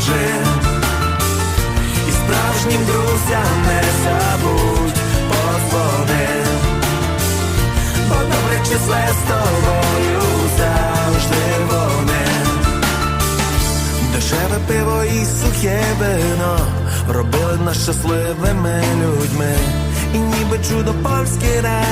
розкажи. І справжнім друзям не забудь подзвони. Бо добре числе з тобою завжди вони. Дешеве пиво і сухе вино робили нас щасливими людьми. І ніби чудо польське раді.